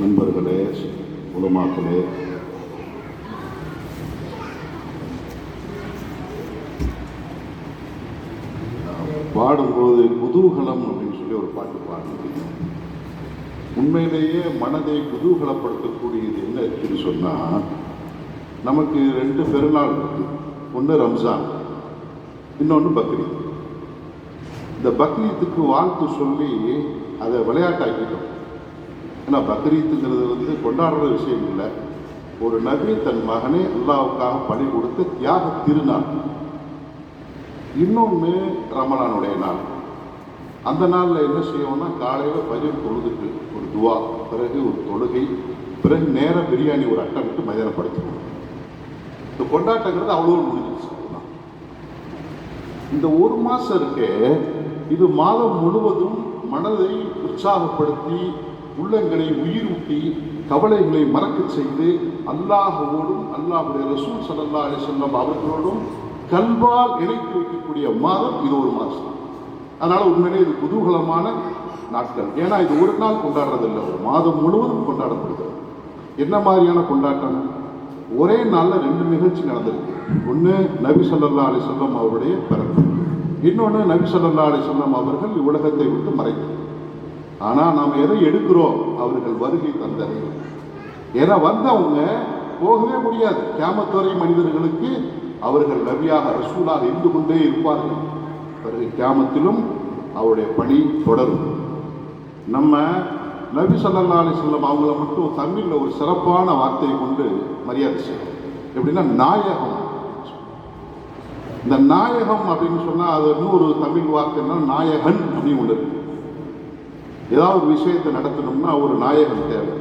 நண்பர்களே உலமாக்களே. பாடும்போது குதூகலம் அப்படின்னு சொல்லி ஒரு பாட்டு பாடுங்க உண்மையிலேயே மனதை குதூகலப்படுத்தக்கூடியது என்ன இருக்குன்னு சொன்னால் நமக்கு ரெண்டு பெருநாள் இருக்கு. ஒன்று ரம்ஜான் இன்னொன்று பக்ரீத். இந்த பக்ரீத்துக்கு வாழ்த்து சொல்லி அதை விளையாட்டாக்கிட்டோம். ஏன்னா பக்ரீத்துங்கிறது வந்து கொண்டாடுற விஷயம் இல்லை. ஒரு நபி தன் மகனே அல்லாவுக்காக பணி கொடுத்து தியாக திருநாள். இன்னொன்று ரமணானுடைய நாள். அந்த நாளில் என்ன செய்வோம்னா காலையில் பஜர் பொழுதுட்டு ஒரு துவா பிறகு ஒரு தொழுகை பிறகு நேராக பிரியாணி ஒரு அட்டை விட்டு இந்த கொண்டாட்டங்கிறது அவ்வளோ முடிஞ்சிச்சு இந்த ஒரு மாதம் இருக்கே இது மாதம் முழுவதும் மனதை உற்சாகப்படுத்தி உள்ளங்களை உயிரூட்டி கவலைகளை மறக்கச் செய்து அல்லாஹோடும் அல்லாஹுடைய ரசூல் சல்லா அலி சொல்லம் அவர்களோடும் கல்வால் இணைத்து வைக்கக்கூடிய மாதம் இது ஒரு மாதம். அதனால் உண்மையிலே இது குதூகலமான நாட்கள். ஏன்னா இது ஒரு நாள் கொண்டாடுறதில்லை ஒரு மாதம் முழுவதும் கொண்டாடப்படுகிறது என்ன மாதிரியான கொண்டாட்டம்? ஒரே நாளில் ரெண்டு நிகழ்ச்சி நடந்திருக்கு. ஒன்று நபி ஸல்லல்லாஹு அலி சொல்லம் அவருடைய பிறப்பு. இன்னொன்று நபி ஸல்லல்லாஹு அலி சொல்லம் அவர்கள் இவ்வுலகத்தை விட்டு மறைத்தார் ஆனால் நாம் எதை எடுக்கிறோம்? அவர்கள் வருகை தந்ததை ஏன்னா வந்தவங்க போகவே முடியாது. கேமத்துறை மனிதர்களுக்கு அவர்கள் நபியாக ரசூலாக இருந்து கொண்டே இருப்பார்கள். பிறகு கேமத்திலும் அவருடைய பணி தொடரும். நம்ம நபி ஸல்லல்லாஹு அலைஹி வஸல்லம் அவங்கள மட்டும் தமிழில் ஒரு சிறப்பான வார்த்தையை கொண்டு மரியாதை செய்யணும். எப்படின்னா நாயகம். இந்த நாயகம் அப்படின்னு சொன்னால் அது இன்னொரு தமிழ் வார்த்தைன்னா நாயகன் அப்படின்னு ஒன்று இருக்கு ஏதாவது ஒரு விஷயத்தை நடத்தணும்னா ஒரு நாயகன் தேவை.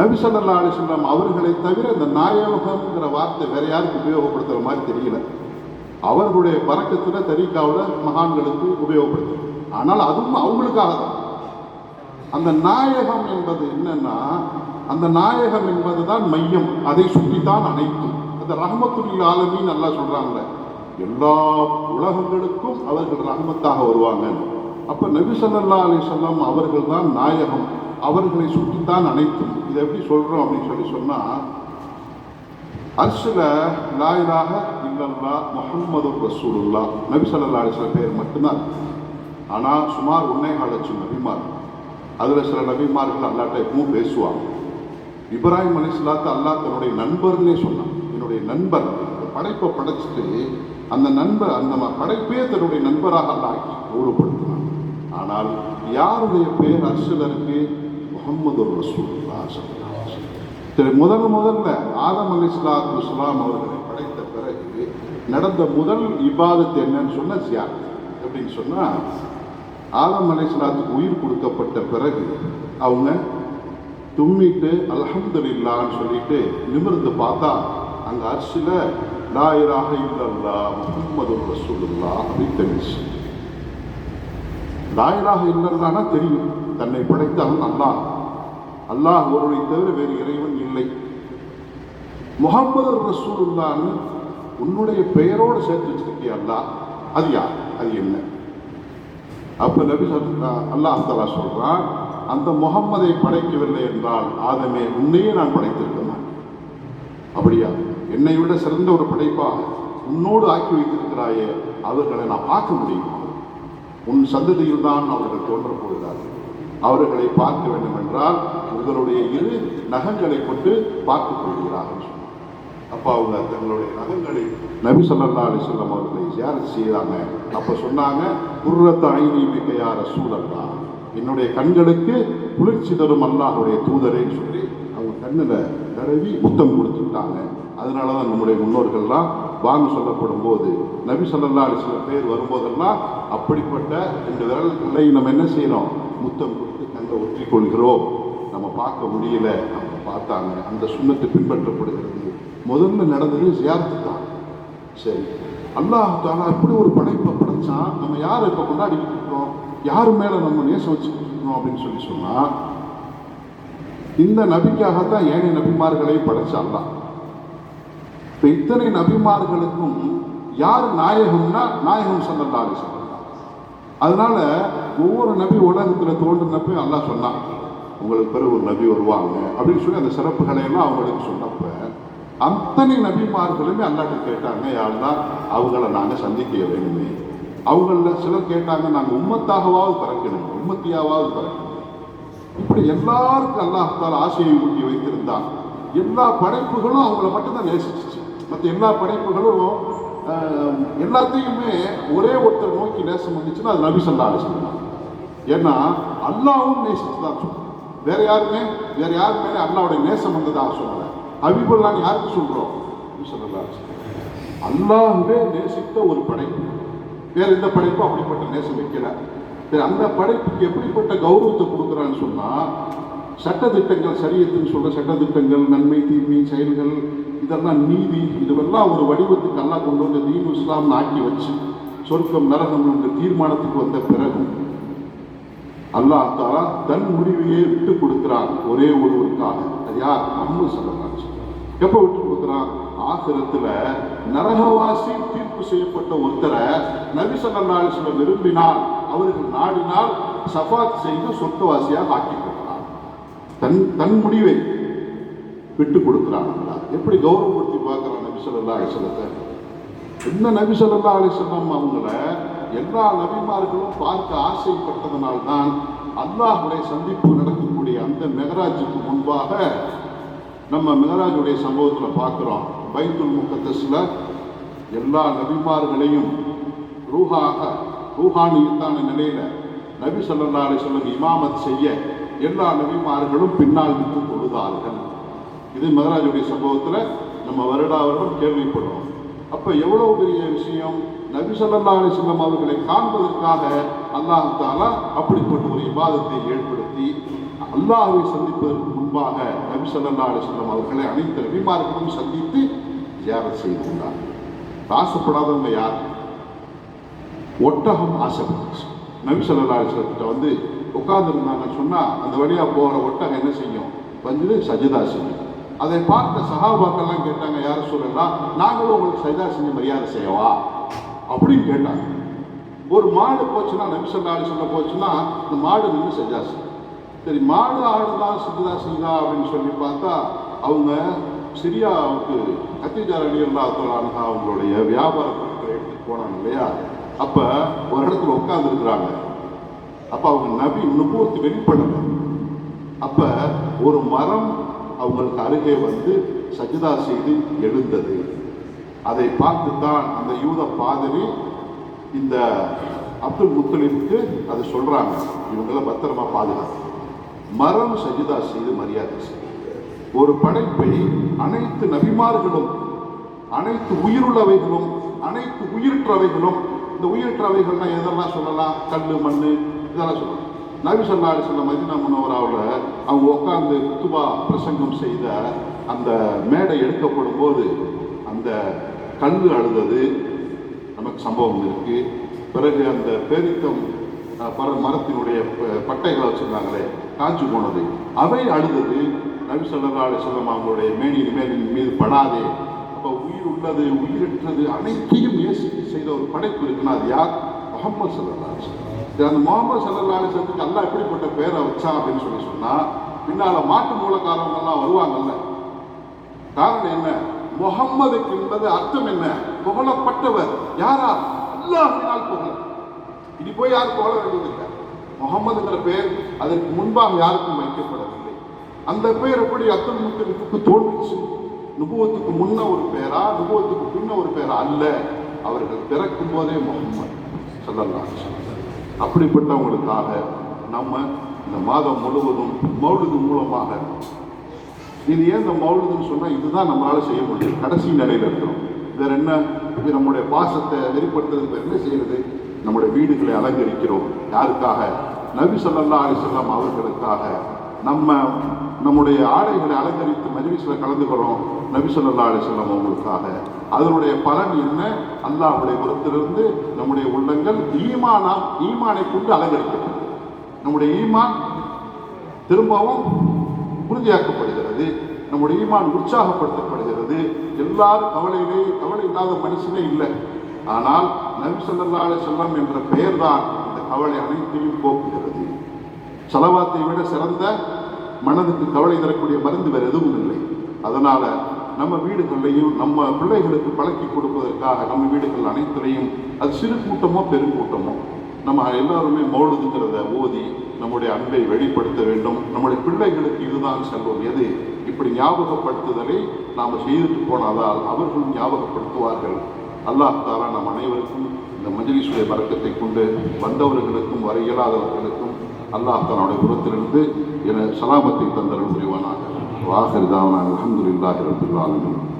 நபி ஸல்லல்லாஹு அலைஹி வஸல்லம் அவர்களை தவிர இந்த நாயகம்ங்கிற வார்த்தை வேற யாருக்கு உபயோகப்படுத்துகிற மாதிரி தெரியல. அவர்களுடைய பறக்கத்தில் தரிக்காவில் மகான்களுக்கு உபயோகப்படுத்தும். ஆனால் அதுவும் அவங்களுக்காக தான் அந்த நாயகம் என்பது என்னன்னா அந்த நாயகம் என்பது தான் மையம். அதை சுற்றித்தான் அனைத்தும் அந்த ரஹமத்துல் ஆலமின்னு நல்லா சொல்கிறாங்க எல்லா உலகங்களுக்கும் அவர்கள் ரஹமத்தாக வருவாங்க அப்போ நபி ஸல்லல்லாஹு அலைஹி வஸல்லம் அவர்கள் தான் நாயகம். அவர்களை சுற்றித்தான் அனைத்தும். இதை எப்படி சொல்றோம் அப்படின்னு சொல்லி சொன்னா அர்ஷில் லாயிலாக இல்லல்லா முகமது ரசூலுல்லா நபி சல்லா அலைஹி வஸல்லம் பேர் மட்டும்தான். ஆனால் சுமார் ஒன்னேகால் லட்சம் நபிமார். அதில் சில நபிமார்கள் அல்லாட்ட எப்பவும் பேசுவாங்க. இப்ராஹிம் அலிஸ்லாத்து அல்லாஹ் தன்னுடைய நண்பர்னே சொன்னான். என்னுடைய நண்பர். படைப்பை படைச்சிட்டு அந்த நண்பர் அந்த படைப்பே தன்னுடைய நண்பராக அல்லாஹ் ஆக்கி ஆனால் யாருடைய பேர் அர்ஷில் இருக்கு முகமது ரசூலுல்லா சரி முதல் முதல்ல ஆதம் அலி இஸ்லாத்து இஸ்லாம் அவர்களை படைத்த பிறகு நடந்த முதல் இபாதத் என்னன்னு சொன்னால் ஜியாத் அப்படின்னு சொன்னால் ஆதம் அலி இஸ்லாத்துக்கு உயிர் கொடுக்கப்பட்ட பிறகு அவங்க தும்மிட்டு அல்ஹம்துலில்லான்னு சொல்லிட்டு நிமிர்ந்து பார்த்தா அங்கே அரிசில லாயிராக இல்லல்லா முகம்மது ரசூலுல்லா அப்படின்னு தெரிஞ்சு லாயலாக இல்லைன்னா தெரியும். தன்னை படைத்தவன் அல்லாஹ். அல்லாஹ் ஒருவரை தவிர வேறு இறைவன் இல்லை. முகமது ரசூலுல்லான்னு உன்னுடைய பெயரோடு சேர்த்து வச்சிருக்கிய அல்லாஹ். அது யார்? அது என்ன? அப்ப நபி அல்லாஹ் தலா சொல்றான் அந்த முகம்மதை படைக்கவில்லை என்றால் ஆதமே உன்னையே நான் படைத்திருக்க மாட்டேன். அப்படியா? என்னை விட சிறந்த ஒரு படைப்பாக உன்னோடு ஆக்கி வைத்திருக்கிறாயே அவர்களை நான் பார்க்க முடியும். உன் சந்ததியில் தான் அவர்கள் தோன்றப் போகிறார்கள். அவர்களை பார்க்க வேண்டும் என்றால் உங்களுடைய இரு நகங்களை கொண்டு பார்த்துக் கொள்கிறார்கள் அப்போ அவங்க தங்களுடைய நகங்களை நபி சொல்லல்லா அலி சொல்லம் அவர்களை ஜியாரத் செய்தாங்க. அப்போ சொன்னாங்க குர்ரத்த ஐநீமிக்கையார சூழல் தான் சூழல்லா என்னுடைய கண்களுக்கு குளிர்ச்சி தரும் அல்லாஹுடைய தூதரேன்னு சொல்லி அவங்க கண்ணில் தடவி முத்தம் கொடுத்துட்டாங்க. அதனால தான் நம்முடைய முன்னோர்கள்லாம் வாங்க சொல்லப்படும் போது நபி ஸல்லல்லாஹு சில பேர் வரும்போதெல்லாம் அப்படிப்பட்ட ரெண்டு விரல்களை நம்ம என்ன செய்யறோம்? முத்தம் கொடுத்து கண்ணை ஒற்றிக்கொள்கிறோம். நம்ம பார்க்க முடியல. அவங்க பார்த்தாங்க. அந்த சுண்ணத்தை பின்பற்றப்படுகிறது. முதல்ல நடந்தது ஜியாரத்து தான். சரி. அல்லாஹ் தாலா இப்படி ஒரு படைப்பை படைச்சான் நம்ம யாரை இப்போ கொண்டாடிக்கிட்டு இருக்கோம் யார் மேலே நம்ம நேசம் வச்சுக்கிட்டு இருக்கணும் அப்படின்னு சொல்லி சொன்னால் இந்த நபிக்காகத்தான் ஏனைய நபிமார்களை படைச்ச அல்லாஹ். இப்போ இத்தனை நபிமார்களுக்கும் யார் நாயகம்னா நாயகம் ஸல்லல்லாஹு அலைஹி அதனால ஒவ்வொரு நபி உலகத்தில் தோன்றினப்ப அல்லாஹ் சொன்னான். உங்களுக்கு பிறகு ஒரு நபி வருவாங்க. அப்படின்னு சொல்லி அந்த சிறப்புகளை எல்லாம் அவங்களுக்கு சொன்னப்ப அத்தனை நபிமார்களுமே அல்லாட்ட கேட்டாங்க யாருன்னா அவங்கள நாங்கள் சந்திக்க வேணுமே. அவங்கள சிலர் கேட்டாங்க நாங்கள் உம்மத்தாகவாவது பிறக்கணும் உம்மத்தியாவது பிறக்கணும். இப்படி எல்லாருக்கும் அல்லாஹால் ஆசையை ஊட்டி வைத்திருந்தான். எல்லா படைப்புகளும் அவங்கள மட்டும்தான் நேசிச்சு. மற்ற எல்லா படைப்புகளும் எல்லாத்தையுமே ஒரே ஒருத்தர் நோக்கி நேசம் வந்துச்சுன்னா அது நபி சொல்லா அலிஸ்லாம் ஏன்னா அல்லாவும் நேசிச்சு தான் சொல்றோம் வேற யாருமே வேற யாரு மேலே அல்லாவுடைய நேசம் வந்ததாக சொல்லலை. ஹபீபுல்லான்னு யாருக்கு சொல்கிறோம் நபி ஸல்லல்லாஹு நேசித்த ஒரு படைப்பு. வேற எந்த படைப்பும் அப்படிப்பட்ட நேசம் வைக்கல. சரி அந்த படைப்புக்கு எப்படிப்பட்ட கௌரவத்தை கொடுக்குறான்னு சொன்னால் சட்டத்திட்டங்கள் சரியத்துன்னு சொல்கிற சட்டத்திட்டங்கள் நன்மை தீமை செயல்கள் இதெல்லாம் நீதி இதுவெல்லாம் ஒரு வடிவத்துக்கு அல்லாஹ் கொண்டு வந்து தீன் இஸ்லாம் ஆக்கி வச்சு சொர்க்கம் நரகம் என்ற தீர்மானத்துக்கு வந்த பிறகு அல்லாஹ் தாலா தன் முடிவையே விட்டு கொடுக்கிறான் ஒரே ஒருவருக்காக. அது யார்? அம்மு சொல்லலாம் எப்போ விட்டு கொடுக்குறான்? ஆசிரத்தில் நரகவாசி தீர்ப்பு செய்யப்பட்ட ஒருத்தரை நபி ஸல்லல்லாஹு விரும்பினால் அவர்கள் நாடினால் சஃபாத் செய்து சொர்க்கவாசியாக ஆக்கி கொடுக்கிறான். தன் தன் முடிவை விட்டு கொடுக்கிறான் எப்படி கௌரவப்படுத்தி பார்க்கிறான் நபி ஸல்லல்லாஹு அலைஹி இந்த என்ன நபி ஸல்லல்லாஹு அலைஹி அவங்கள எல்லா நபிமார்களும் பார்க்க ஆசைப்பட்டதனால்தான் அல்லாஹுடைய சந்திப்பு நடக்கக்கூடிய அந்த மெகராஜுக்கு முன்பாக நம்ம மெகராஜுடைய சம்பவத்தில் பார்க்குறோம். பைத்துல் முகத்தஸில் எல்லா நபிமார்களையும் ரூஹாக ரூஹானியத்தான நிலையில் நபி ஸல்லல்லாஹு அலைஹி இமாமத் செய்ய எல்லா நபிமார்களும் பின்னால் நின்று தொழுதார்கள் இது மகராஜுடைய சம்பவத்தில் நம்ம வருடா வருடம் கேள்விப்படுறோம். அப்போ எவ்வளோ பெரிய விஷயம்? நபி ஸல்லல்லாஹு அலைஹி அவர்களை காண்பதற்காக அல்லாஹ் தாலா அப்படிப்பட்ட ஒரு விவாதத்தை ஏற்படுத்தி அல்லாஹை சந்திப்பதற்கு முன்பாக நபி சொல்லல்லா அலைஹி அவர்களை அனைத்து நபிமார்களும் சந்தித்து ஜியாரத் செய்து ஆசைப்படாதவங்க யார்? ஒட்டகம் ஆசைப்பட்டுச்சு. நபி சொல்லல்லா அலிஸ்லத்திட்ட வந்து உட்காந்துருந்தாங்க சொன்னால் அந்த வழியாக போகிற ஒட்டகம் என்ன செய்யும்? வந்து சஜிதா செய்யும். அதை பார்த்த சகாபாக்கள்லாம் கேட்டாங்க யார் சொல்லுங்களா நாங்களும் உங்களுக்கு சைதா செஞ்சு மரியாதை செய்யவா? அப்படின்னு கேட்டாங்க. ஒரு மாடு போச்சுன்னா நபி ஸல்லல்லாஹு சொல்ல போச்சுன்னா இந்த மாடு நின்று செஞ்சா சரி மாடு ஆடு தான் செஞ்சா அப்படின்னு சொல்லி பார்த்தா அவங்க சிரியாவுக்கு கத்திஜா அலி அல்லா அவங்களுடைய வியாபார பொருட்களை போனாங்க இல்லையா? அப்போ ஒரு இடத்துல உட்காந்துருக்குறாங்க அப்போ அவங்க நபி நுபுவத்து வெளிப்படணும் அப்போ ஒரு மரம் அவங்களுக்கு அருகே வந்து சஜிதா செய்து எழுந்தது. அதை பார்த்து தான் அந்த யூத பாதிரி இந்த அப்துல் முத்தலிஃப்க்கு அதை சொல்கிறாங்க இவங்கள பத்திரமா பாதுகாத்து. மரம் சஜிதா செய்து மரியாதை செய்யும் ஒரு படைப்பை அனைத்து நபிமார்களும் அனைத்து உயிருள்ளவைகளும் அனைத்து உயிரற்றவைகளும் இந்த உயிரற்றவைகள்னா எதெல்லாம் சொல்லலாம்? கல் மண் இதெல்லாம் சொல்லலாம். நபி சொல்லா சொல்ல மதினா அவங்க உட்காந்து குத்துபா பிரசங்கம் செய்த அந்த மேடை எடுக்கப்படும் போது அந்த கல்வி அழுதது. நமக்கு சம்பவம் இருக்குது பிறகு அந்த பேரித்தம் பர மரத்தினுடைய ப- பட்டைகளை வச்சுருந்தாங்களே காஞ்சி போனது. அவை அழுதது நபி ஸல்லல்லாஹு அலைஹி அவங்களுடைய மேனியின் மேலின் மீது படாதே. அப்போ உயிர் உள்ளது உயிரற்றது அனைத்தையும் இயேசு செய்த ஒரு படைப்பு இருக்குன்னா அது யார்? முகமது ஸல்லல்லாஹு அலைஹி அந்த முகமது ஸல்லல்லாஹு சொல்லுக்கு அல்லா எப்படிப்பட்ட பேரை வச்சான் அப்படின்னு சொல்லி சொன்னால் பின்னால் மாட்டு மூலக்காரவங்கெல்லாம் வருவாங்கல்ல. காரணம் என்ன? முகம்மதுக்கு என்பது அர்த்தம் என்ன? புகழப்பட்டவர். யாரா? அல்லாஹினால் புகழ. இனி போய் யாரும் புகழ வேண்டியதில்லை முகம்மதுங்கிற பெயர் அதற்கு முன்பாக யாருக்கும் வைக்கப்படவில்லை. அந்த பெயர் எப்படி அப்துல் முத்தலிஃபுக்கு தோன்றுச்சு? நுபுவத்துக்கு முன்ன ஒரு பேரா? நுபுவத்துக்கு பின்ன ஒரு பேரா? அல்ல. அவர்கள் பிறக்கும் போதே முகம்மது சொல்லலாம் அப்படிப்பட்டவங்களுக்காக நம்ம இந்த மாதம் முழுவதும் மௌலுது மூலமாக இது ஏன் இந்த மௌலுதுன்னு சொன்னால் இதுதான் நம்மளால் செய்ய முடியும். கடைசி நிலையில் இருக்கிறோம். வேற என்ன? இது நம்முடைய பாசத்தை வெளிப்படுத்துறதுக்கு என்ன செய்யறது? நம்முடைய வீடுகளை அலங்கரிக்கிறோம். யாருக்காக? நபி ஸல்லல்லாஹு அலைஹி அவர்களுக்காக. நம்ம நம்முடைய ஆடைகளை அலங்கரித்து மஜ்லிஸில் கலந்துக்கிறோம் நபி ஸல்லல்லாஹு செல்லம் அவங்களுக்காக. அதனுடைய பலன் என்ன? அல்லாஹுடைய புறத்திலிருந்து நம்முடைய உள்ளங்கள் ஈமானா ஈமானை கொண்டு அலங்கரிக்கப்படும் நம்முடைய ஈமான் திரும்பவும் உறுதியாக்கப்படுகிறது. நம்முடைய ஈமான் உற்சாகப்படுத்தப்படுகிறது. எல்லாரும் கவலையிலே கவலை இல்லாத மனுஷனே இல்லை. ஆனால் நபி ஸல்லல்லாஹு செல்லம் என்ற பெயர்தான் இந்த கவலை அனைத்தையும் போக்குகிறது. செலவாத்தை விட சிறந்த மனதுக்கு கவலை தரக்கூடிய மருந்து வேறு எதுவும் இல்லை. அதனால் நம்ம வீடுகள்லையும் நம்ம பிள்ளைகளுக்கு பழக்கி கொடுப்பதற்காக நம்ம வீடுகள் அனைத்துலையும் அது சிறு கூட்டமோ பெருங்கூட்டமோ நம்ம எல்லாருமே மௌழுதுங்கிறத ஓதி நம்முடைய அன்பை வெளிப்படுத்த வேண்டும். நம்முடைய பிள்ளைகளுக்கு இதுதான் செல்வம். எது? இப்படி ஞாபகப்படுத்துதலை நாம் செய்துட்டு போனாதால் அவர்களும் ஞாபகப்படுத்துவார்கள். அல்லாஹ் தாரா நம் அனைவருக்கும் இந்த மஜிலிசுடைய பறக்கத்தை கொண்டு வந்தவர்களுக்கும் வர இயலாதவர்களுக்கும் அல்லாஹ் தன்னுடைய புறத்திலிருந்து என சலாமத்தை தந்தரல் புரிவானாக. வாஹர் தாவனா அலமதுல்லாஹி ரபில்